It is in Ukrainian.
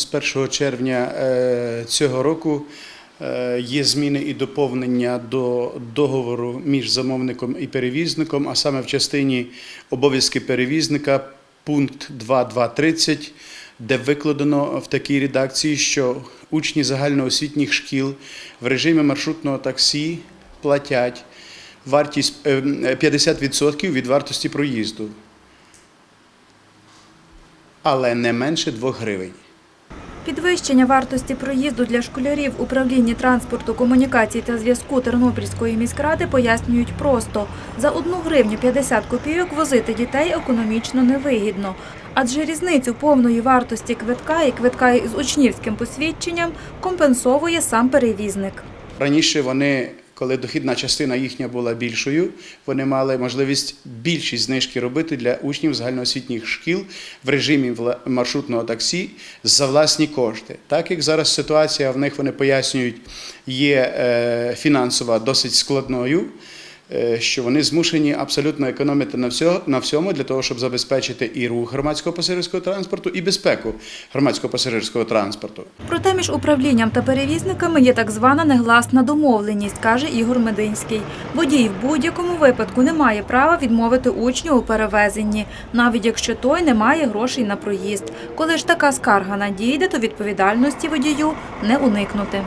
З 1 червня е, цього року е, є зміни і доповнення до договору між замовником і перевізником, а саме в частині обов'язки перевізника, пункт 2.2.30, де викладено в такій редакції, що учні загальноосвітніх шкіл в режимі маршрутного таксі платять вартість е, 50% від вартості проїзду, але не менше 2 гривень. Підвищення вартості проїзду для школярів управління транспорту, комунікацій та зв'язку Тернопільської міськради пояснюють просто. За 1 гривню 50 копійок возити дітей економічно невигідно. Адже різницю повної вартості квитка і квитка із учнівським посвідченням компенсовує сам перевізник. Раніше вони, коли дохідна частина їхня була більшою, вони мали можливість більшість знижки робити для учнів загальноосвітніх шкіл в режимі маршрутного таксі за власні кошти. Так як зараз ситуація в них вони пояснюють, є е, фінансова досить складною. Е, Що вони змушені абсолютно економити на всьо- на всьому для того, щоб забезпечити і рух громадського пасажирського транспорту, і безпеку громадського пасажирського транспорту. Проте між управлінням та перевізниками є так звана негласна домовленість, каже Ігор Мединський. Водій в будь-якому випадку не має права відмовити учню у перевезенні, навіть якщо той не має грошей на проїзд. Коли ж така скарга надійде, то відповідальності водію не уникнути.